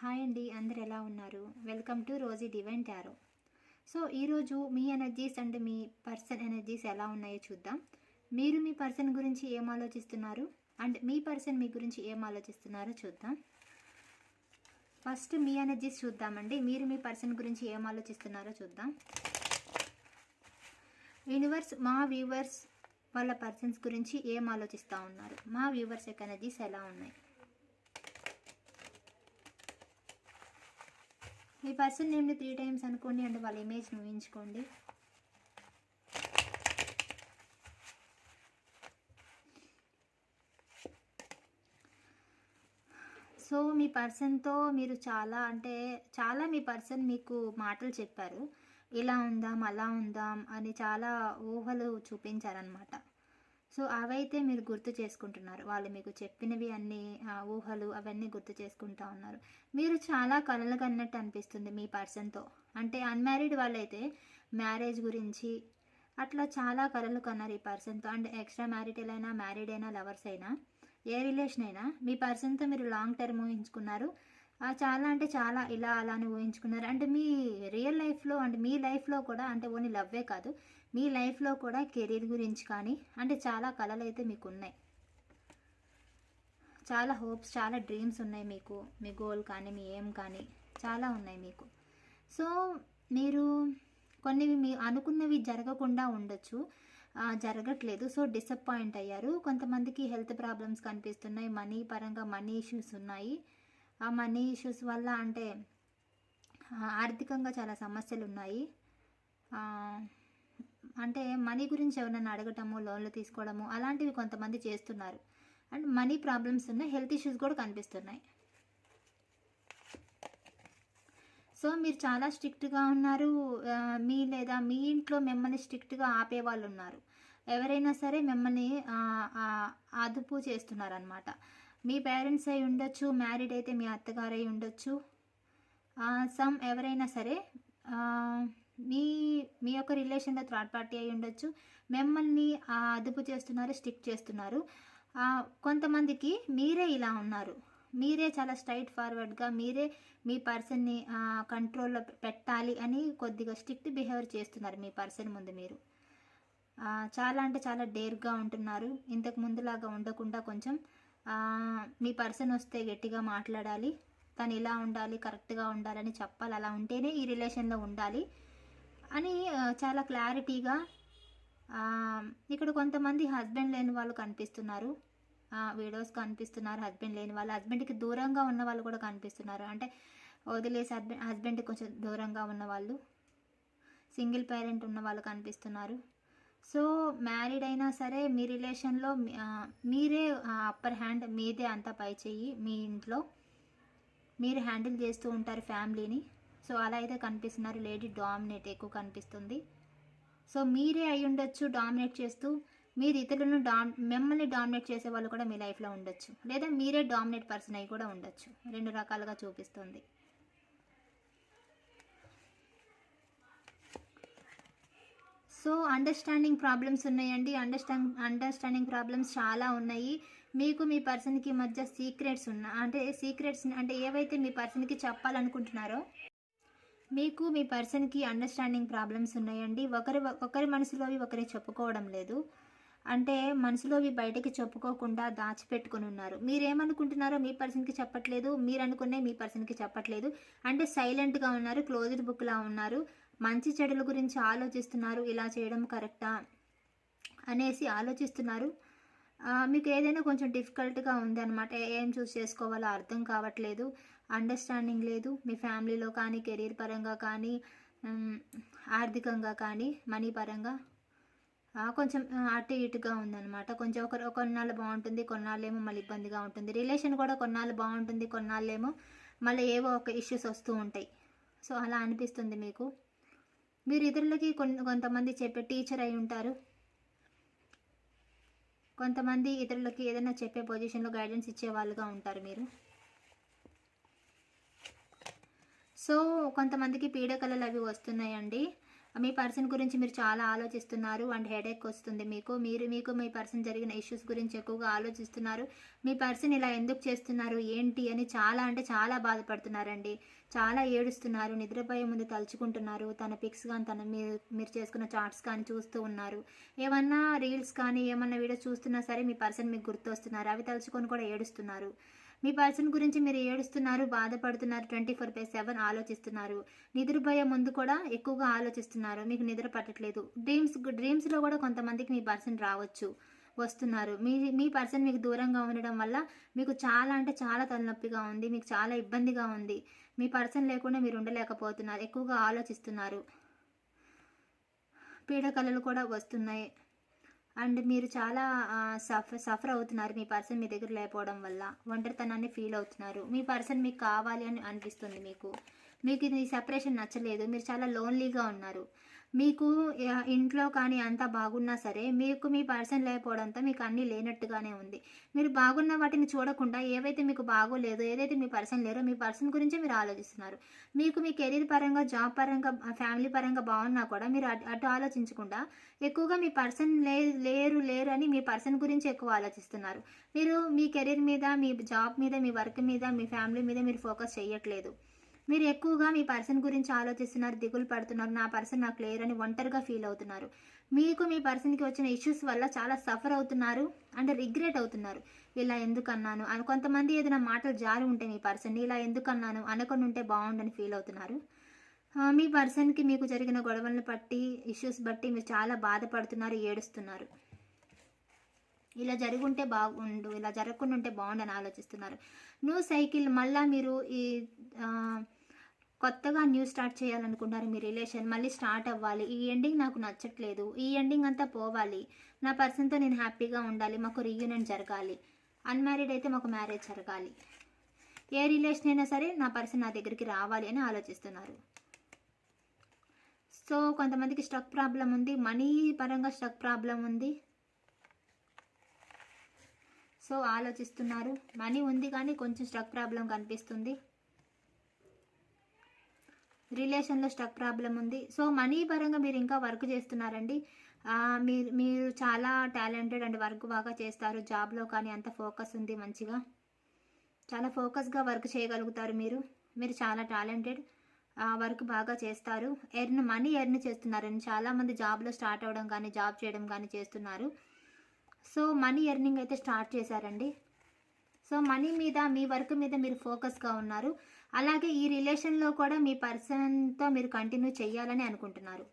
Hi అండి అందరు ఎలా ఉన్నారు? Welcome to Rosie Divine Tarot. So ఈరోజు మీ ఎనర్జీస్ అండ్ మీ పర్సన్ ఎనర్జీస్ ఎలా ఉన్నాయో చూద్దాం. మీరు మీ పర్సన్ గురించి ఏం ఆలోచిస్తున్నారు? అండ్ మీ పర్సన్ మీ గురించి ఏం ఆలోచిస్తున్నారో చూద్దాం. ఫస్ట్ మీ ఎనర్జీస్ చూద్దామండి. మీరు మీ పర్సన్ గురించి ఏం ఆలోచిస్తున్నారో చూద్దాం. యూనివర్స్ మా వ్యూవర్స్ వాళ్ళ పర్సన్స్ గురించి ఏం ఆలోచిస్తూ ఉన్నారు? మా వ్యూవర్స్ యొక్క ఎనర్జీస్ ఎలా ఉన్నాయి? మీ పర్సన్ నేమ్ని త్రీ టైమ్స్ అనుకోండి అంటే వాళ్ళ ఇమేజ్ని ఊహించుకోండి. సో మీ పర్సన్తో మీరు చాలా అంటే చాలా మీ పర్సన్ మీకు మాటలు చెప్పారు. ఇలా ఉందాం అలా ఉందాం అని చాలా ఊహలు చూపించారనమాట సో అవైతే మీరు గుర్తు చేసుకుంటున్నారు. వాళ్ళు మీకు చెప్పినవి అన్ని ఆ, ఊహలు అవన్నీ గుర్తు చేసుకుంటా ఉన్నారు. మీరు చాలా కలలు కన్నట్టు అనిపిస్తుంది మీ పర్సన్తో. అంటే అన్మ్యారీడ్ వాళ్ళైతే మ్యారేజ్ గురించి అట్లా చాలా కలలు కన్నారు ఈ పర్సన్తో. అండ్ ఎక్స్ట్రా మ్యారిటల్ అయినా మ్యారీడ్ అయినా లవర్స్ అయినా ఏ రిలేషన్ అయినా మీ పర్సన్తో మీరు లాంగ్ టర్మ్ ఊహించుకున్నారు. చాలా అంటే చాలా ఇలా అలా అని ఊహించుకున్నారు. అంటే మీ రియల్ లైఫ్లో అంటే మీ లైఫ్లో కూడా అంటే ఓన్లీ లవ్వే కాదు మీ లైఫ్లో కూడా కెరీర్ గురించి కానీ అంటే చాలా కళలు అయితే మీకు ఉన్నాయి. చాలా హోప్స్ చాలా డ్రీమ్స్ ఉన్నాయి మీకు మీ గోల్ కానీ మీ ఏం కానీ చాలా ఉన్నాయి మీకు. సో మీరు కొన్ని మీ అనుకున్నవి జరగకుండా ఉండొచ్చు. జరగట్లేదు. సో డిసప్పాయింట్ అయ్యారు. కొంతమందికి హెల్త్ ప్రాబ్లమ్స్ కనిపిస్తున్నాయి మనీ పరంగా మనీ ఇష్యూస్ ఉన్నాయి. ఆ మనీ ఇష్యూస్ వల్ల అంటే ఆర్థికంగా చాలా సమస్యలు ఉన్నాయి అంటే మనీ గురించి ఎవరైనా అడగటము లోన్లు తీసుకోవడము అలాంటివి కొంతమంది చేస్తున్నారు. అండ్ మనీ ప్రాబ్లమ్స్ ఉన్నాయి హెల్త్ ఇష్యూస్ కూడా కనిపిస్తున్నాయి. సో మీరు చాలా స్ట్రిక్ట్గా ఉన్నారు మీ లేదా మీ ఇంట్లో మిమ్మల్ని స్ట్రిక్ట్గా ఆపే వాళ్ళు ఉన్నారు. ఎవరైనా సరే మిమ్మల్ని అదుపు చేస్తున్నారు అదుపు చేస్తున్నారనమాట మీ పేరెంట్స్ అయి ఉండొచ్చు మ్యారీడ్ అయితే మీ అత్తగారు అయి ఉండొచ్చు సమ్ ఎవరైనా సరే మీ మీ యొక్క రిలేషన్లో థర్డ్ పార్టీ అయి ఉండొచ్చు. మిమ్మల్ని అదుపు చేస్తున్నారు స్టిక్ చేస్తున్నారు. కొంతమందికి మీరే ఇలా ఉన్నారు. మీరే చాలా స్ట్రైట్ ఫార్వర్డ్గా మీరే మీ పర్సన్ని కంట్రోల్లో పెట్టాలి అని కొద్దిగా స్ట్రిక్ట్ బిహేవియర్ చేస్తున్నారు మీ పర్సన్ ముందు మీరు. చాలా అంటే చాలా డేర్గా ఉంటున్నారు. ఇంతకు ముందులాగా ఉండకుండా కొంచెం మీ పర్సన్ వస్తే గట్టిగా మాట్లాడాలి. తను ఇలా ఉండాలి కరెక్ట్గా ఉండాలని చెప్పాలి. అలా ఉంటేనే ఈ రిలేషన్లో ఉండాలి అని చాలా క్లారిటీగా ఇక్కడ కొంతమంది హస్బెండ్ లేని వాళ్ళు కనిపిస్తున్నారు. వీడియోస్ కనిపిస్తున్నారు హస్బెండ్ లేని వాళ్ళు. హస్బెండ్కి దూరంగా ఉన్న వాళ్ళు కూడా కనిపిస్తున్నారు. అంటే వదిలేసి హస్బెండ్ హస్బెండ్కి కొంచెం దూరంగా ఉన్న వాళ్ళు సింగిల్ పేరెంట్ ఉన్న వాళ్ళు కనిపిస్తున్నారు. సో మ్యారీడ్ అయినా సరే మీ రిలేషన్లో మీరే అప్పర్ హ్యాండ్ మీదే అంతా పై చెయ్యి మీ ఇంట్లో. మీరు హ్యాండిల్ చేస్తూ ఉంటారు ఫ్యామిలీని. సో అలా అయితే కనిపిస్తున్నారు. లేడీ డామినేట్ ఎక్కువ కనిపిస్తుంది. సో మీరే అయి ఉండొచ్చు డామినేట్ చేస్తూ. మీరు ఇతరులను డామ్ మిమ్మల్ని డామినేట్ చేసే వాళ్ళు కూడా మీ లైఫ్లో ఉండొచ్చు. లేదా మీరే డామినేట్ పర్సన్ అయి కూడా ఉండొచ్చు. రెండు రకాలుగా చూపిస్తుంది. సో అండర్స్టాండింగ్ ప్రాబ్లమ్స్ ఉన్నాయండి. అండర్స్టాండ్ అండర్స్టాండింగ్ ప్రాబ్లమ్స్ చాలా ఉన్నాయి. మీకు మీ పర్సన్కి మధ్య సీక్రెట్స్ ఉన్నా అంటే సీక్రెట్స్ అంటే ఏవైతే మీ పర్సన్కి చెప్పాలనుకుంటున్నారో మీకు మీ పర్సన్కి అండర్స్టాండింగ్ ప్రాబ్లమ్స్ ఉన్నాయండి. ఒకరి ఒకరి మనసులోవి ఒకరి చెప్పుకోవడం లేదు. అంటే మనసులోవి బయటకి చెప్పుకోకుండా దాచిపెట్టుకుని ఉన్నారు. మీరేమనుకుంటున్నారో మీ పర్సన్కి చెప్పట్లేదు. మీరు అనుకునే మీ పర్సన్కి చెప్పట్లేదు. అంటే సైలెంట్గా ఉన్నారు క్లోజ్డ్ బుక్లా ఉన్నారు. మంచి చెడుల గురించి ఆలోచిస్తున్నారు ఇలా చేయడం కరెక్టా అనేసి ఆలోచిస్తున్నారు. మీకు ఏదైనా కొంచెం డిఫికల్ట్గా ఉంది అనమాట ఏం చూస్ చేసుకోవాలో అర్థం కావట్లేదు అండర్స్టాండింగ్ లేదు. మీ ఫ్యామిలీలో కానీ కెరీర్ పరంగా కానీ ఆర్థికంగా కానీ మనీ పరంగా కొంచెం అటు ఇటుగా ఉందన్నమాట. కొంచెం ఒక కొన్నాళ్ళు బాగుంటుంది కొన్నాళ్ళేమో మళ్ళీ ఇబ్బందిగా ఉంటుంది. రిలేషన్ కూడా కొన్నాళ్ళు బాగుంటుంది కొన్నాళ్ళేమో మళ్ళీ ఏవో ఒక ఇష్యూస్ వస్తూ ఉంటాయి. సో అలా అనిపిస్తుంది మీకు? మీరు ఇతరులకి కొన్ని కొంతమంది చెప్పే టీచర్ అయి ఉంటారు. కొంతమంది ఇతరులకి ఏదైనా చెప్పే పొజిషన్లో గైడెన్స్ ఇచ్చే వాళ్ళుగా ఉంటారు మీరు. సో కొంతమందికి పీడకలలు అవి వస్తున్నాయండి. మీ పర్సన్ గురించి మీరు చాలా ఆలోచిస్తున్నారు అండ్ హెడేక్ వస్తుంది మీకు. మీరు మీకు మీ పర్సన్ జరిగిన ఇష్యూస్ గురించి ఎక్కువగా ఆలోచిస్తున్నారు. మీ పర్సన్ ఇలా ఎందుకు చేస్తున్నారు ఏంటి అని చాలా అంటే చాలా బాధపడుతున్నారండి. చాలా ఏడుస్తున్నారు నిద్రపోయే ముందు తలుచుకుంటున్నారు. తన పిక్స్ కానీ తన మీరు మీరు చేసుకున్న చార్ట్స్ కానీ చూస్తూ ఉన్నారు. ఏమన్నా రీల్స్ కానీ ఏమన్నా వీడియో చూస్తున్నా సరే మీ పర్సన్ మీకు గుర్తొస్తున్నారు. అవి తలుచుకొని కూడా ఏడుస్తున్నారు. మీ పర్సన్ గురించి మీరు ఏడుస్తున్నారు బాధపడుతున్నారు ట్వంటీ ఫోర్ బై సెవెన్ ఆలోచిస్తున్నారు. నిద్రపోయే ముందు కూడా ఎక్కువగా ఆలోచిస్తున్నారు. మీకు నిద్ర పట్టట్లేదు. డ్రీమ్స్ డ్రీమ్స్లో కూడా కొంతమందికి మీ పర్సన్ రావచ్చు వస్తున్నారు. మీ మీ పర్సన్ మీకు దూరంగా ఉండడం వల్ల మీకు చాలా అంటే చాలా తలనొప్పిగా ఉంది మీకు చాలా ఇబ్బందిగా ఉంది. మీ పర్సన్ లేకుండా మీరు ఉండలేకపోతున్నారు ఎక్కువగా ఆలోచిస్తున్నారు. పీడకలలు కూడా వస్తున్నాయి. అండ్ మీరు చాలా సఫర్ సఫర్ అవుతున్నారు మీ పర్సన్ మీ దగ్గర లేకపోవడం వల్ల. ఒంటరితనాన్ని ఫీల్ అవుతున్నారు. మీ పర్సన్ మీకు కావాలి అని అనిపిస్తుంది మీకు. మీకు ఇది సెపరేషన్ నచ్చలేదు. మీరు చాలా లోన్లీగా ఉన్నారు. మీకు ఇంట్లో కానీ అంతా బాగున్నా సరే మీకు మీ పర్సన్ లేకపోవడంతో మీకు అన్నీ లేనట్టుగానే ఉంది. మీరు బాగున్న వాటిని చూడకుండా ఏవైతే మీకు బాగోలేదు ఏదైతే మీ పర్సన్ లేరో మీ పర్సన్ గురించే మీరు ఆలోచిస్తున్నారు. మీకు మీ కెరీర్ పరంగా జాబ్ పరంగా ఫ్యామిలీ పరంగా బాగున్నా కూడా మీరు అటు అటు ఆలోచించకుండా ఎక్కువగా మీ పర్సన్ లే లేరు లేరు అని మీ పర్సన్ గురించి ఎక్కువ ఆలోచిస్తున్నారు. మీరు మీ కెరీర్ మీద మీ జాబ్ మీద మీ వర్క్ మీద మీ ఫ్యామిలీ మీద మీరు ఫోకస్ చేయట్లేదు మీరు ఎక్కువగా మీ పర్సన్ గురించి ఆలోచిస్తున్నారు దిగులు పడుతున్నారు నా పర్సన్ నాకు లేరు అని ఒంటరిగా ఫీల్ అవుతున్నారు. మీకు మీ పర్సన్కి వచ్చిన ఇష్యూస్ వల్ల చాలా సఫర్ అవుతున్నారు అండ్ రిగ్రెట్ అవుతున్నారు. ఇలా ఎందుకు అన్నాను అని కొంతమంది ఏదైనా మాటలు జారి ఉంటే మీ పర్సన్ ఇలా ఎందుకు అన్నాను ఉంటే బాగుండని ఫీల్ అవుతున్నారు. మీ పర్సన్కి మీకు జరిగిన గొడవలను బట్టి ఇష్యూస్ బట్టి మీరు చాలా బాధపడుతున్నారు ఏడుస్తున్నారు. ఇలా జరుగుంటే బాగుండు ఇలా జరగకుండా ఉంటే బాగుండని ఆలోచిస్తున్నారు. న్యూ సైకిల్ మళ్ళీ మీరు ఈ కొత్తగా న్యూ స్టార్ట్ చేయాలనుకుంటారు మీ రిలేషన్ మళ్ళీ స్టార్ట్ అవ్వాలి. ఈ ఎండింగ్ నాకు నచ్చట్లేదు. ఈ ఎండింగ్ అంతా పోవాలి. నా పర్సన్తో నేను హ్యాపీగా ఉండాలి. మాకు రీయూనియన్ జరగాలి. అన్మ్యారీడ్ అయితే మాకు మ్యారేజ్ జరగాలి. ఏ రిలేషన్ అయినా సరే నా పర్సన్ నా దగ్గరికి రావాలి అని ఆలోచిస్తున్నారు. సో కొంతమందికి స్ట్రక్ ప్రాబ్లం ఉంది. మనీ పరంగా స్ట్రక్ ప్రాబ్లం ఉంది. సో ఆలోచిస్తున్నారు. మనీ ఉంది కానీ కొంచెం స్ట్రక్ ప్రాబ్లం కనిపిస్తుంది. రిలేషన్లో స్టక్ ప్రాబ్లం ఉంది. సో మనీ పరంగా మీరు ఇంకా వర్క్ చేస్తున్నారండి. మీరు మీరు చాలా టాలెంటెడ్ అండ్ వర్క్ బాగా చేస్తారు. జాబ్లో కానీ అంత ఫోకస్ ఉంది మంచిగా. చాలా ఫోకస్గా వర్క్ చేయగలుగుతారు మీరు. మీరు చాలా టాలెంటెడ్ వర్క్ బాగా చేస్తారు. ఎర్న్ మనీ ఎర్న్ చేస్తున్నారండి. చాలామంది జాబ్లో స్టార్ట్ అవ్వడం కానీ జాబ్ చేయడం కానీ చేస్తున్నారు. సో మనీ ఎర్నింగ్ అయితే స్టార్ట్ చేశారండి. సో మనీ మీద మీ వర్క్ మీద మీరు ఫోకస్గా ఉన్నారు. అలాగే ఈ రిలేషన్లో కూడా మీ పర్సన్తో మీరు కంటిన్యూ చేయాలని అనుకుంటున్నారు.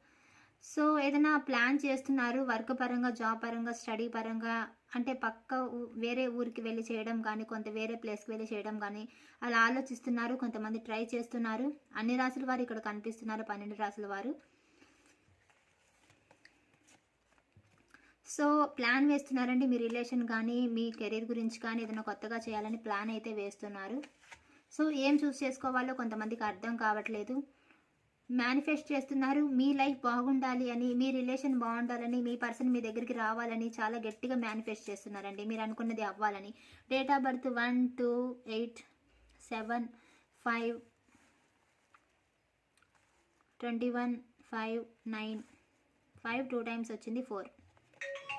సో ఏదైనా ప్లాన్ చేస్తున్నారు? వర్క్ పరంగా జాబ్ పరంగా స్టడీ పరంగా? అంటే పక్క ఊ- వేరే ఊరికి వెళ్ళి చేయడం కానీ కొంత వేరే ప్లేస్కి వెళ్ళి చేయడం కానీ అలా ఆలోచిస్తున్నారు? కొంతమంది ట్రై చేస్తున్నారు? అన్ని రాసుల వారు ఇక్కడ కనిపిస్తున్నారు పన్నెండు రాసుల వారు. సో ప్లాన్ వేస్తున్నారండి మీ రిలేషన్ కానీ మీ కెరీర్ గురించి కానీ ఏదైనా కొత్తగా చేయాలని ప్లాన్ అయితే వేస్తున్నారు. సో ఏం చూస్ చేసుకోవాలో కొంతమందికి అర్థం కావట్లేదు. మేనిఫెస్ట్ చేస్తున్నారు మీ లైఫ్ బాగుండాలి అని మీ రిలేషన్ బాగుండాలని మీ పర్సన్ మీ దగ్గరికి రావాలని చాలా గట్టిగా మేనిఫెస్ట్ చేస్తున్నారండి. మీరు అనుకున్నది అవ్వాలని. Date of birth one two eight seven five twenty one five nine five two times వచ్చింది ఫోర్.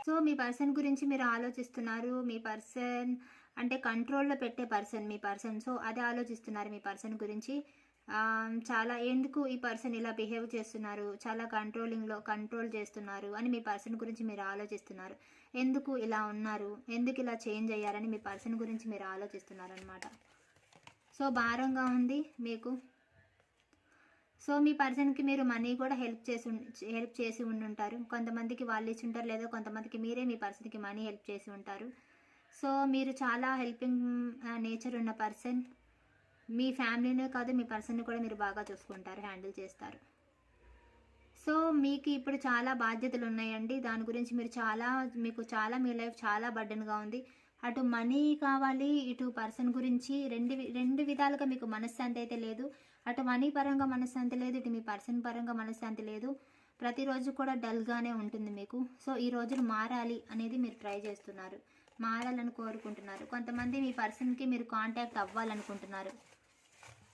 సో మీ పర్సన్ గురించి మీరు ఆలోచిస్తున్నారు మీ పర్సన్ అంటే కంట్రోల్లో పెట్టే పర్సన్ మీ పర్సన్ సో అదే ఆలోచిస్తున్నారు మీ పర్సన్ గురించి. చాలా ఎందుకు ఈ పర్సన్ ఇలా బిహేవ్ చేస్తున్నారు? చాలా కంట్రోలింగ్లో కంట్రోల్ చేస్తున్నారు అని మీ పర్సన్ గురించి మీరు ఆలోచిస్తున్నారు. ఎందుకు ఇలా ఉన్నారు? ఎందుకు ఇలా చేంజ్ అయ్యారని మీ పర్సన్ గురించి మీరు ఆలోచిస్తున్నారు అనమాట సో భారంగా ఉంది మీకు. సో మీ పర్సన్కి మీరు మనీ కూడా హెల్ప్ చేసి ఉం- హెల్ప్ చేసి ఉండుంటారు. కొంతమందికి వాళ్ళు ఇచ్చి ఉంటారు లేదా కొంతమందికి మీరే మీ పర్సన్కి మనీ హెల్ప్ చేసి ఉంటారు. సో మీరు చాలా హెల్పింగ్ నేచర్ ఉన్న పర్సన్. మీ ఫ్యామిలీనే కాదు మీ పర్సన్ని కూడా మీరు బాగా చూసుకుంటారు హ్యాండిల్ చేస్తారు. సో మీకు ఇప్పుడు చాలా బాధ్యతలు ఉన్నాయండి. దాని గురించి మీరు చాలా మీకు చాలా మీ లైఫ్ చాలా బర్డన్గా ఉంది. అటు మనీ కావాలి ఇటు పర్సన్ గురించి రెండు వి- రెండు విధాలుగా మీకు మనశ్శాంతి అయితే లేదు. అటు మనీ పరంగా మనశ్శాంతి లేదు ఇటు మీ పర్సన్ పరంగా మనశ్శాంతి లేదు. ప్రతిరోజు కూడా డల్గానే ఉంటుంది మీకు. సో ఈ రోజులు మారాలి అనేది మీరు ట్రై చేస్తున్నారు. మారాలని కోరుకుంటున్నారు. కొంతమంది మీ పర్సన్కి మీరు కాంటాక్ట్ అవ్వాలనుకుంటున్నారు.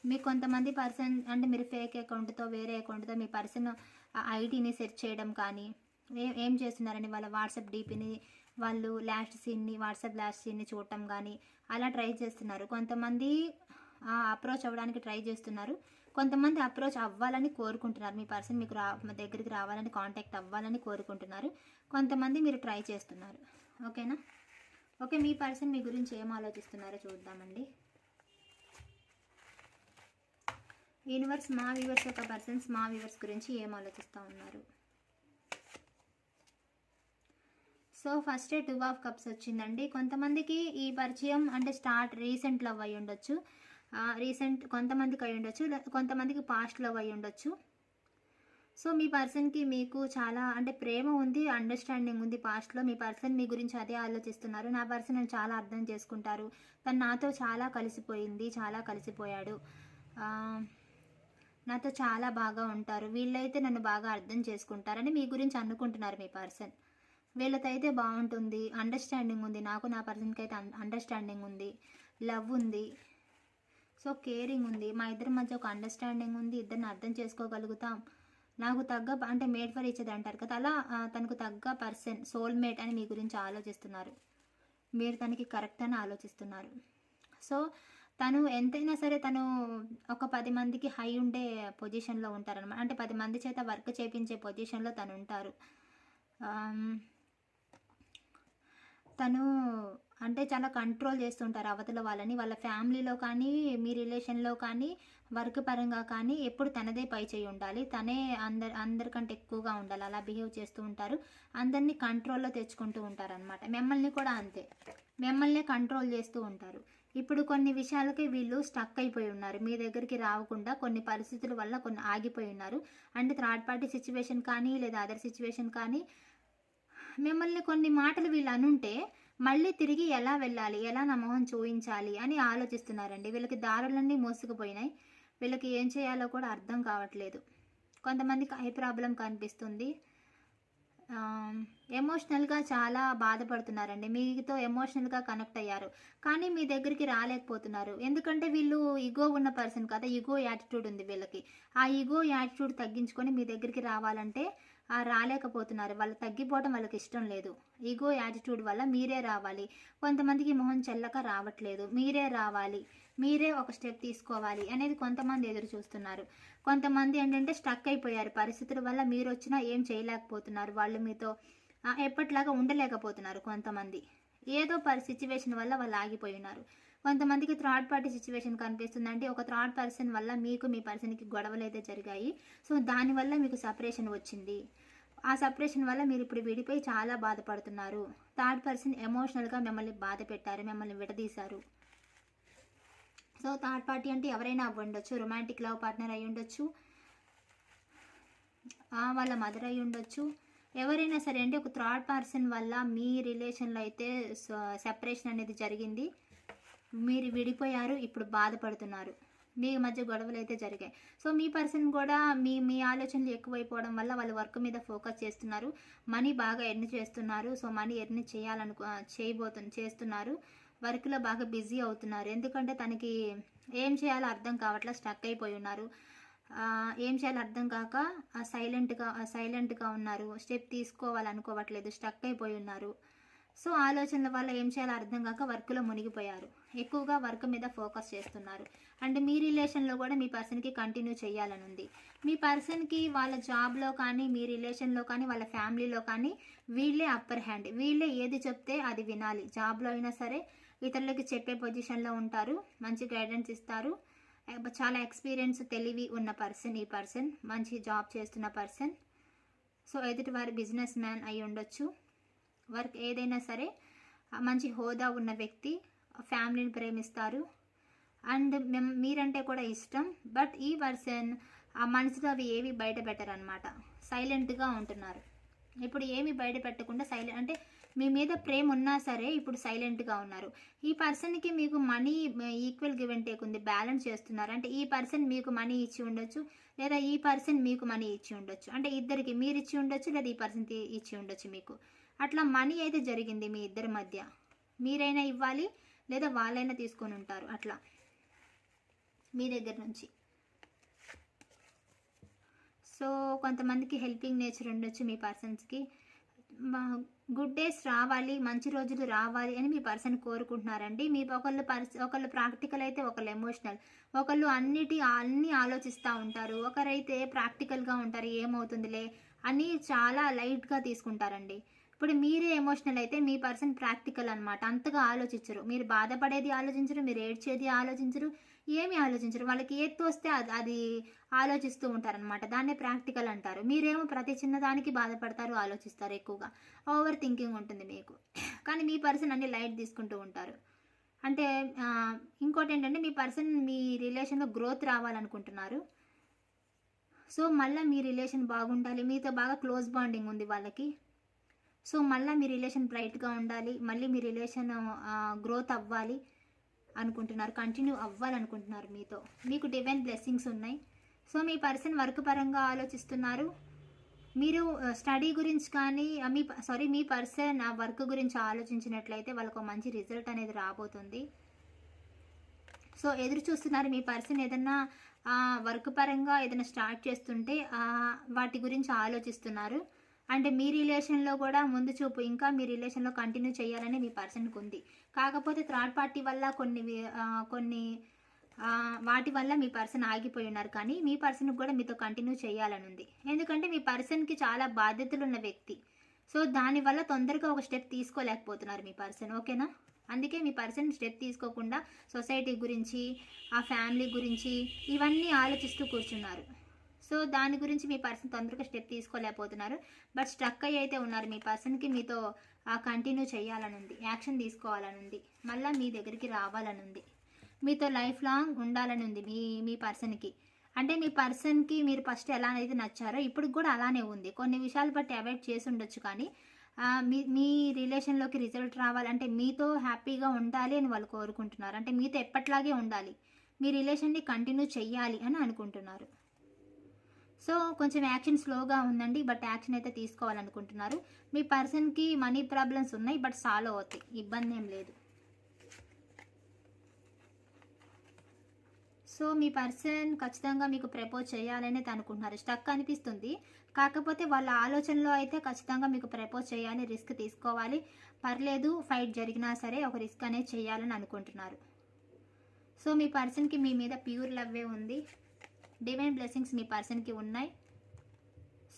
మీ కొంతమంది పర్సన్ అంటే మీరు ఫేక్ అకౌంట్తో వేరే అకౌంట్తో మీ పర్సన్ ఐడిని సెర్చ్ చేయడం కానీ ఏం చేస్తున్నారని వాళ్ళ వాట్సాప్ డీపీని వాళ్ళు లాస్ట్ సీన్ని వాట్సాప్ లాస్ట్ సీన్ని చూడటం కానీ అలా ట్రై చేస్తున్నారు. కొంతమంది అప్రోచ్ అవ్వడానికి ట్రై చేస్తున్నారు. కొంతమంది అప్రోచ్ అవ్వాలని కోరుకుంటున్నారు. మీ పర్సన్ మీకు రా మా దగ్గరికి రావాలని కాంటాక్ట్ అవ్వాలని కోరుకుంటున్నారు. కొంతమంది మీరు ట్రై చేస్తున్నారు. ఓకేనా? ఓకే మీ పర్సన్ మీ గురించి ఏం ఆలోచిస్తున్నారో చూద్దామండి. యూనివర్స్ మా వ్యూవర్స్ యొక్క పర్సన్స్ మా వ్యూవర్స్ గురించి ఏం ఆలోచిస్తూ ఉన్నారు? So first two of cups వచ్చిందండి. కొంతమందికి ఈ పరిచయం అంటే స్టార్ట్ రీసెంట్ లవ్ అయి ఉండొచ్చు రీసెంట్ కొంతమందికి అయి ఉండొచ్చు కొంతమందికి పాస్ట్ లవ్ అయి ఉండొచ్చు సో మీ పర్సన్కి మీకు చాలా అంటే ప్రేమ ఉంది అండర్స్టాండింగ్ ఉంది పాస్ట్లో. మీ పర్సన్ మీ గురించి అదే ఆలోచిస్తున్నారు. నా పర్సన్ నన్ను చాలా అర్థం చేసుకుంటారు. తను నాతో చాలా కలిసిపోయింది చాలా కలిసిపోయాడు. నాతో చాలా బాగా ఉంటారు. వీళ్ళైతే నన్ను బాగా అర్థం చేసుకుంటారని మీ గురించి అనుకుంటున్నారు మీ పర్సన్. వీళ్ళతో అయితే బాగుంటుంది అండర్స్టాండింగ్ ఉంది. నాకు నా పర్సన్కి అయితే అండర్స్టాండింగ్ ఉంది లవ్ ఉంది సో కేరింగ్ ఉంది. మా ఇద్దరి మధ్య ఒక అండర్స్టాండింగ్ ఉంది. ఇద్దరిని అర్థం చేసుకోగలుగుతాం. నాకు తగ్గ అంటే మేడ్ ఫర్ ఇచ్చేది అంటారు కదా అలా తనకు తగ్గ పర్సన్ సోల్మేట్ అని మీ గురించి ఆలోచిస్తున్నారు. మీరు తనకి కరెక్ట్ అని ఆలోచిస్తున్నారు. సో తను ఎంతైనా సరే తను ఒక పది మందికి హై ఉండే పొజిషన్లో ఉంటారనమాట అంటే పది మంది చేత వర్క్ చేపించే పొజిషన్లో తను ఉంటారు. తను అంటే చాలా కంట్రోల్ చేస్తుంటారు అవతల వాళ్ళని వాళ్ళ ఫ్యామిలీలో కానీ మీ రిలేషన్లో కానీ వర్క్ పరంగా కానీ ఎప్పుడు తనదే పై చేయి ఉండాలి. తనే అందరి అందరికంటే ఎక్కువగా ఉండాలి. అలా బిహేవ్ చేస్తూ ఉంటారు. అందరినీ కంట్రోల్లో తెచ్చుకుంటూ ఉంటారు అనమాట మిమ్మల్ని కూడా అంతే. మిమ్మల్ని కంట్రోల్ చేస్తూ ఉంటారు. ఇప్పుడు కొన్ని విషయాలకి వీళ్ళు స్టక్ అయిపోయి ఉన్నారు. మీ దగ్గరికి రాకుండా కొన్ని పరిస్థితుల వల్ల కొన్ని ఆగిపోయి ఉన్నారు. అంటే థర్డ్ పార్టీ సిచ్యువేషన్ కానీ లేదా అదర్ సిచ్యువేషన్ కానీ మిమ్మల్ని కొన్ని మాటలు వీళ్ళు అనుంటే మళ్ళీ తిరిగి ఎలా వెళ్ళాలి? ఎలా నా మొహం చూయించాలి? అని ఆలోచిస్తున్నారండి. వీళ్ళకి దారులన్నీ మోసుకుపోయినాయి. వీళ్ళకి ఏం చేయాలో కూడా అర్థం కావట్లేదు. కొంతమందికి ఐ ప్రాబ్లం కనిపిస్తుంది. ఎమోషనల్గా చాలా బాధపడుతున్నారండి. మీతో ఎమోషనల్గా కనెక్ట్ అయ్యారు. కానీ మీ దగ్గరికి రాలేకపోతున్నారు. ఎందుకంటే వీళ్ళు ఈగో ఉన్న పర్సన్ కదా. ఈగో యాటిట్యూడ్ ఉంది వీళ్ళకి. ఆ ఈగో యాటిట్యూడ్ తగ్గించుకొని మీ దగ్గరికి రావాలంటే ఆ రాలేకపోతున్నారు. వాళ్ళు తగ్గిపోవడం వాళ్ళకి ఇష్టం లేదు. ఈగో యాటిట్యూడ్ వల్ల మీరే రావాలి. కొంతమందికి మొహం చెల్లక రావట్లేదు. మీరే రావాలి. మీరే ఒక స్టెప్ తీసుకోవాలి అనేది కొంతమంది ఎదురు చూస్తున్నారు. కొంతమంది ఏంటంటే స్టక్ అయిపోయారు. పరిస్థితుల వల్ల మీరు వచ్చినా ఏం చేయలేకపోతున్నారు. వాళ్ళు మీతో ఎప్పటిలాగా ఉండలేకపోతున్నారు కొంతమంది. ఏదో పరి సిచ్యువేషన్ వల్ల వాళ్ళు ఆగిపోయి ఉన్నారు. కొంతమందికి థర్డ్ పార్టీ సిచ్యువేషన్ కనిపిస్తుందంటే ఒక థర్డ్ పర్సన్ వల్ల మీకు మీ పర్సన్కి గొడవలు అయితే జరిగాయి. సో దానివల్ల మీకు సపరేషన్ వచ్చింది. ఆ సపరేషన్ వల్ల మీరు ఇప్పుడు విడిపోయి చాలా బాధపడుతున్నారు. థర్డ్ పర్సన్ ఎమోషనల్గా మిమ్మల్ని బాధ పెట్టారు. మిమ్మల్ని విడదీశారు. సో థర్డ్ పార్టీ అంటే ఎవరైనా అవ్వండొచ్చు. రొమాంటిక్ లవ్ పార్ట్నర్ అయి ఉండొచ్చు వాళ్ళ మదర్ అయి ఉండొచ్చు ఎవరైనా సరే అంటే ఒక థర్డ్ పర్సన్ వల్ల మీ రిలేషన్లో అయితే సెపరేషన్ అనేది జరిగింది. మీరు విడిపోయారు ఇప్పుడు బాధపడుతున్నారు. మీ మధ్య గొడవలు అయితే జరిగాయి. సో మీ పర్సన్ కూడా మీ మీ ఆలోచనలు ఎక్కువైపోవడం వల్ల వాళ్ళు వర్క్ మీద ఫోకస్ చేస్తున్నారు. మనీ బాగా ఎర్న్ చేస్తున్నారు. సో మనీ ఎర్న్ చేయాలనుకో చేయబోతు చేస్తున్నారు. వర్క్లో బాగా బిజీ అవుతున్నారు. ఎందుకంటే తనకి ఏం చేయాలో అర్థం కావట్లా స్టక్ అయిపోయి ఉన్నారు. ఏం చేయాలో అర్థం కాక సైలెంట్గా సైలెంట్గా ఉన్నారు. స్టెప్ తీసుకోవాలనుకోవట్లేదు స్టక్ అయిపోయి ఉన్నారు. సో ఆలోచనల వల్ల ఏం చేయాలో అర్థం కాక వర్క్లో మునిగిపోయారు. ఎక్కువగా వర్క్ మీద ఫోకస్ చేస్తున్నారు. అండ్ మీ రిలేషన్లో కూడా మీ పర్సన్కి కంటిన్యూ చేయాలని ఉంది మీ పర్సన్కి వాళ్ళ జాబ్లో కానీ మీ రిలేషన్లో కానీ వాళ్ళ ఫ్యామిలీలో కానీ వీళ్ళే అప్పర్ హ్యాండ్. వీళ్ళే ఏది చెప్తే అది వినాలి. జాబ్లో అయినా సరే ఇతరులకి చెప్పే పొజిషన్లో ఉంటారు. మంచి గైడెన్స్ ఇస్తారు. చాలా ఎక్స్పీరియన్స్ తెలివి ఉన్న పర్సన్ ఈ పర్సన్ మంచి జాబ్ చేస్తున్న పర్సన్. సో ఎదుటి వారు బిజినెస్ మ్యాన్ అయి ఉండొచ్చు. వర్క్ ఏదైనా సరే మంచి హోదా ఉన్న వ్యక్తి ఫ్యామిలీని ప్రేమిస్తారు. అండ్ మీరంటే కూడా ఇష్టం. బట్ ఈ పర్సన్ ఆ మనసులో అవి ఏవి బయట పెట్టరనమాట సైలెంట్గా ఉంటున్నారు. ఇప్పుడు ఏమి బయట పెట్టకుండా సైలెంట్ అంటే మీ మీద ప్రేమ ఉన్నా సరే ఇప్పుడు సైలెంట్గా ఉన్నారు. ఈ పర్సన్కి మీకు money equal give and take ఉంది బ్యాలెన్స్ చేస్తున్నారు. అంటే ఈ పర్సన్ మీకు మనీ ఇచ్చి ఉండొచ్చు లేదా ఈ పర్సన్ మీకు మనీ ఇచ్చి ఉండొచ్చు. అంటే ఇద్దరికి మీరు ఇచ్చి ఉండొచ్చు లేదా ఈ పర్సన్ ఇచ్చి ఉండొచ్చు మీకు. అట్లా మనీ అయితే జరిగింది మీ ఇద్దరి మధ్య. మీరైనా ఇవ్వాలి లేదా వాళ్ళైనా తీసుకొని ఉంటారు అట్లా. మీ దగ్గర నుంచి. సో కొంతమందికి హెల్పింగ్ నేచర్ ఉండొచ్చు మీ పర్సన్స్కి. గుడ్ డేస్ రావాలి మంచి రోజులు రావాలి అని మీ పర్సన్ కోరుకుంటున్నారండి. మీ ఒకళ్ళు పర్స్ ఒకళ్ళు ప్రాక్టికల్ అయితే ఒకళ్ళు ఎమోషనల్ ఒకళ్ళు అన్నిటి అన్ని ఆలోచిస్తూ ఉంటారు. ఒకరైతే ప్రాక్టికల్గా ఉంటారు ఏమవుతుందిలే అని చాలా లైట్గా తీసుకుంటారండి. ఇప్పుడు మీరే ఎమోషనల్ అయితే మీ పర్సన్ ప్రాక్టికల్ అనమాట అంతగా ఆలోచించరు. మీరు బాధపడేది ఆలోచించరు మీరు ఏడ్చేది ఆలోచించరు. ఏమి ఆలోచించరు. వాళ్ళకి ఏది తోస్తే అది అది ఆలోచిస్తూ ఉంటారనమాట దాన్నే ప్రాక్టికల్ అంటారు. మీరేమో ప్రతి చిన్నదానికి బాధపడతారు ఆలోచిస్తారు ఎక్కువగా. ఓవర్ థింకింగ్ ఉంటుంది మీకు. కానీ మీ పర్సన్ అన్ని లైట్ తీసుకుంటూ ఉంటారు. అంటే ఇంకోటి ఏంటంటే మీ పర్సన్ మీ రిలేషన్లో గ్రోత్ రావాలనుకుంటున్నారు. సో మళ్ళీ మీ రిలేషన్ బాగుండాలి. మీతో బాగా క్లోజ్ బాండింగ్ ఉంది వాళ్ళకి. సో మళ్ళీ మీ రిలేషన్ బ్రైట్గా ఉండాలి. మళ్ళీ మీ రిలేషన్ గ్రోత్ అవ్వాలి. అనుకుంటున్నారు. కంటిన్యూ అవ్వాలనుకుంటున్నారు మీతో. మీకు డివైన్ బ్లెస్సింగ్స్ ఉన్నాయి. సో మీ పర్సన్ వర్క్ పరంగా ఆలోచిస్తున్నారు. మీరు uh, స్టడీ గురించి కానీ uh, మీ సారీ మీ పర్సన్ ఆ వర్క్ గురించి ఆలోచించినట్లయితే వాళ్ళకు మంచి రిజల్ట్ అనేది రాబోతుంది. సో ఎదురు చూస్తున్నారు మీ పర్సన్ ఏదన్నా uh, వర్క్ పరంగా ఏదైనా స్టార్ట్ చేస్తుంటే వాటి గురించి ఆలోచిస్తున్నారు. అంటే మీ రిలేషన్లో కూడా ముందు చూపు ఇంకా మీ రిలేషన్లో కంటిన్యూ చేయాలని మీ పర్సన్కి ఉంది. కాకపోతే థర్డ్ పార్టీ వల్ల కొన్ని కొన్ని వాటి వల్ల మీ పర్సన్ ఆగిపోయి ఉన్నారు. కానీ మీ పర్సన్కి కూడా మీతో కంటిన్యూ చేయాలని ఉంది. ఎందుకంటే మీ పర్సన్కి చాలా బాధ్యతలు ఉన్న వ్యక్తి. సో దానివల్ల తొందరగా ఒక స్టెప్ తీసుకోలేకపోతున్నారు మీ పర్సన్. ఓకేనా? అందుకే మీ పర్సన్ స్టెప్ తీసుకోకుండా సొసైటీ గురించి ఆ ఫ్యామిలీ గురించి ఇవన్నీ ఆలోచిస్తూ కూర్చున్నారు. సో దాని గురించి మీ పర్సన్ తొందరగా స్టెప్ తీసుకోలేకపోతున్నారు. బట్ స్ట్రక్ అయ్యి అయితే ఉన్నారు మీ పర్సన్కి మీతో కంటిన్యూ చేయాలని ఉంది యాక్షన్ తీసుకోవాలని ఉంది మళ్ళీ మీ దగ్గరికి రావాలని ఉంది మీతో లైఫ్ లాంగ్ ఉండాలని ఉంది మీ మీ పర్సన్కి. అంటే మీ పర్సన్కి మీరు ఫస్ట్ ఎలా అయితే నచ్చారో ఇప్పుడు కూడా అలానే ఉంది. కొన్ని విషయాలు బట్టి అవాయిడ్ చేసి ఉండొచ్చు కానీ మీ మీ రిలేషన్లోకి రిజల్ట్ రావాలంటే మీతో హ్యాపీగా ఉండాలి అని వాళ్ళు కోరుకుంటున్నారు. అంటే మీతో ఎప్పట్లాగే ఉండాలి. మీ రిలేషన్ని కంటిన్యూ చెయ్యాలి అని అనుకుంటున్నారు. సో కొంచెం యాక్షన్ స్లోగా ఉందండి. బట్ యాక్షన్ అయితే తీసుకోవాలనుకుంటున్నారు. మీ పర్సన్కి మనీ ప్రాబ్లమ్స్ ఉన్నాయి. బట్ సాల్వ్ అవుతాయి ఇబ్బంది ఏం లేదు. సో మీ పర్సన్ ఖచ్చితంగా మీకు ప్రపోజ్ చేయాలని అనుకుంటున్నారు స్టక్ అనిపిస్తుంది. కాకపోతే వాళ్ళ ఆలోచనలో అయితే ఖచ్చితంగా మీకు ప్రపోజ్ చేయాలి. రిస్క్ తీసుకోవాలి. పర్లేదు ఫైట్ జరిగినా సరే ఒక రిస్క్ అనేది చేయాలని అనుకుంటున్నారు. సో మీ పర్సన్కి మీ మీద ప్యూర్ లవ్వే ఉంది. డివైన్ బ్లెస్సింగ్స్ మీ పర్సన్కి ఉన్నాయి.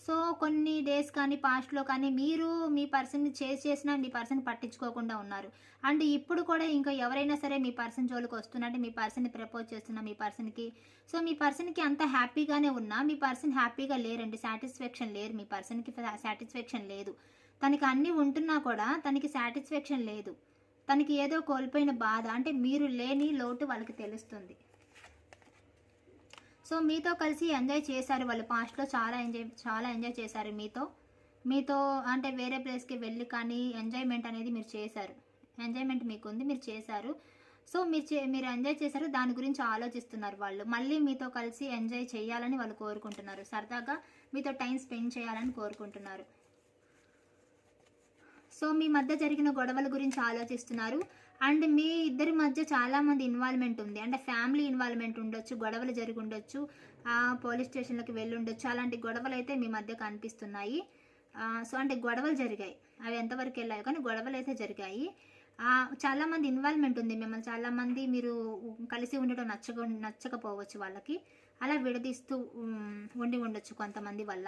సో కొన్ని డేస్ కానీ పాస్ట్లో కానీ మీరు మీ పర్సన్ని చేసి చేసినా మీ పర్సన్ పట్టించుకోకుండా ఉన్నారు. అండ్ ఇప్పుడు కూడా ఇంకా ఎవరైనా సరే మీ పర్సన్ జోలికి వస్తున్నట్టు మీ పర్సన్ని ప్రపోజ్ చేస్తున్నా మీ పర్సన్కి సో మీ పర్సన్కి అంత హ్యాపీగానే ఉన్నా మీ పర్సన్ హ్యాపీగా లేరండి. సాటిస్ఫాక్షన్ లేరు. మీ పర్సన్కి సాటిస్ఫాక్షన్ లేదు. తనకి అన్నీ ఉంటున్నా కూడా తనకి సాటిస్ఫాక్షన్ లేదు. తనకి ఏదో కోల్పోయిన బాధ అంటే మీరు లేని లోటు వాళ్ళకి తెలుస్తుంది. సో మీతో కలిసి ఎంజాయ్ చేశారు వాళ్ళు పాస్ట్లో చాలా ఎంజాయ్ చాలా ఎంజాయ్ చేశారు మీతో. మీతో అంటే వేరే ప్లేస్కి వెళ్ళి కానీ ఎంజాయ్మెంట్ అనేది మీరు చేశారు. ఎంజాయ్మెంట్ మీకు ఉంది మీరు చేశారు. సో మీరు చే మీరు ఎంజాయ్ చేశారు దాని గురించి ఆలోచిస్తున్నారు వాళ్ళు. మళ్ళీ మీతో కలిసి ఎంజాయ్ చేయాలని వాళ్ళు కోరుకుంటున్నారు. సరదాగా మీతో టైం స్పెండ్ చేయాలని కోరుకుంటున్నారు. సో మీ మధ్య జరిగిన గొడవల గురించి ఆలోచిస్తున్నారు. అండ్ మీ ఇద్దరి మధ్య చాలామంది ఇన్వాల్వ్మెంట్ ఉంది. అంటే ఫ్యామిలీ ఇన్వాల్వ్మెంట్ ఉండొచ్చు గొడవలు జరిగి ఉండొచ్చు ఆ, పోలీస్ స్టేషన్లకు వెళ్ళి ఉండొచ్చు. అలాంటి గొడవలు అయితే మీ మధ్య కనిపిస్తున్నాయి. సో అంటే గొడవలు జరిగాయి. అవి ఎంతవరకు వెళ్ళాయి కానీ గొడవలు అయితే జరిగాయి. చాలామంది ఇన్వాల్వ్మెంట్ ఉంది. మిమ్మల్ని చాలామంది మీరు కలిసి ఉండడం నచ్చక నచ్చకపోవచ్చు వాళ్ళకి. అలా విడదీస్తూ ఉండి ఉండొచ్చు కొంతమంది వల్ల.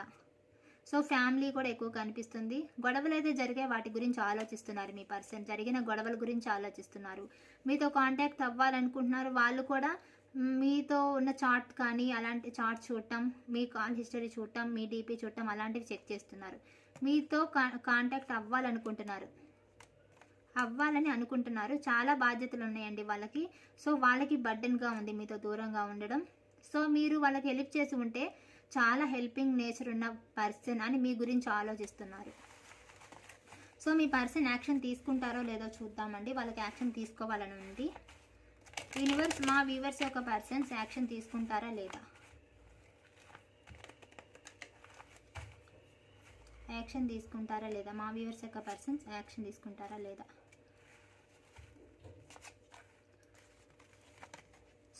సో ఫ్యామిలీ కూడా ఎక్కువ కనిపిస్తుంది. గొడవలు అయితే జరిగే వాటి గురించి ఆలోచిస్తున్నారు. మీ పర్సన్ జరిగిన గొడవల గురించి ఆలోచిస్తున్నారు. మీతో కాంటాక్ట్ అవ్వాలనుకుంటున్నారు. వాళ్ళు కూడా మీతో ఉన్న చార్ట్ కానీ అలాంటి చార్ట్ చూడటం మీ కాల్ హిస్టరీ చూడటం మీ డీపీ చూడటం అలాంటివి చెక్ చేస్తున్నారు. మీతో కా కాంటాక్ట్ అవ్వాలనుకుంటున్నారు. అవ్వాలని అనుకుంటున్నారు. చాలా బాధ్యతలు ఉన్నాయండి వాళ్ళకి. సో వాళ్ళకి బర్డెన్గా ఉంది. మీతో దూరంగా ఉండడం. సో మీరు వాళ్ళకి హెల్ప్ చేసి ఉంటే చాలా హెల్పింగ్ నేచర్ ఉన్న పర్సన్ అని మీ గురించి ఆలోచిస్తున్నారు. సో మీ పర్సన్ యాక్షన్ తీసుకుంటారో లేదో చూద్దామండి. వాళ్ళకి యాక్షన్ తీసుకోవాలని ఉంది. యూనివర్స్ మా వ్యూవర్స్ యొక్క పర్సన్స్ యాక్షన్ తీసుకుంటారా లేదా? యాక్షన్ తీసుకుంటారా లేదా? మా వ్యూవర్స్ యొక్క పర్సన్స్ యాక్షన్ తీసుకుంటారా లేదా?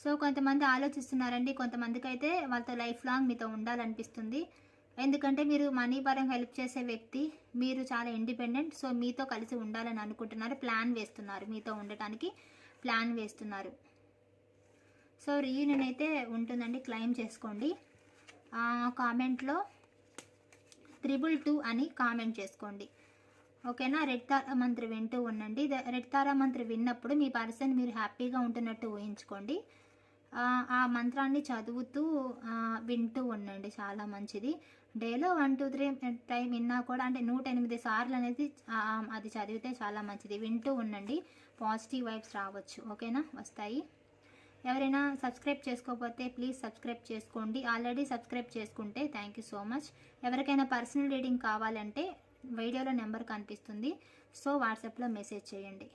సో కొంతమంది ఆలోచిస్తున్నారండి. కొంతమందికి అయితే వాళ్ళతో లైఫ్ లాంగ్ మీతో ఉండాలనిపిస్తుంది. ఎందుకంటే మీరు మనీ పరంగా హెల్ప్ చేసే వ్యక్తి మీరు చాలా ఇండిపెండెంట్ సో మీతో కలిసి ఉండాలని అనుకుంటున్నారు. ప్లాన్ వేస్తున్నారు. మీతో ఉండటానికి ప్లాన్ వేస్తున్నారు. సో రీయూనియన్ అయితే ఉంటుందండి. క్లెయిమ్ చేసుకోండి. కామెంట్లో త్రిబుల్ టూ అని కామెంట్ చేసుకోండి. ఓకేనా? రెడ్ తారా మంత్రి వింటూ ఉండండి. రెడ్ తారా మంత్రి విన్నప్పుడు మీ పర్సన్ మీరు హ్యాపీగా ఉంటున్నట్టు ఊహించుకోండి. ఆ, మంత్రాన్ని చదువుతూ వింటూ ఉండండి. చాలా మంచిది. డేలో వన్ టూ త్రీ టైం విన్నా కూడా అంటే నూట ఎనిమిది సార్లు అనేది అది చదివితే చాలా మంచిది. వింటూ ఉండండి. పాజిటివ్ వైబ్స్ రావచ్చు. ఓకేనా? వస్తాయి. ఎవరైనా సబ్స్క్రైబ్ చేసుకోకపోతే ప్లీజ్ సబ్స్క్రైబ్ చేసుకోండి. ఆల్రెడీ సబ్స్క్రైబ్ చేసుకుంటే థ్యాంక్ యూ సో మచ్. ఎవరికైనా పర్సనల్ రీడింగ్ కావాలంటే వీడియోలో నెంబర్ కనిపిస్తుంది. సో వాట్సాప్లో మెసేజ్ చేయండి.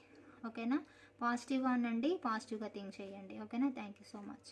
ఓకేనా? పాజిటివ్గా ఉండండి పాజిటివ్గా థింక్ చేయండి. ఓకేనా? Thank you so much.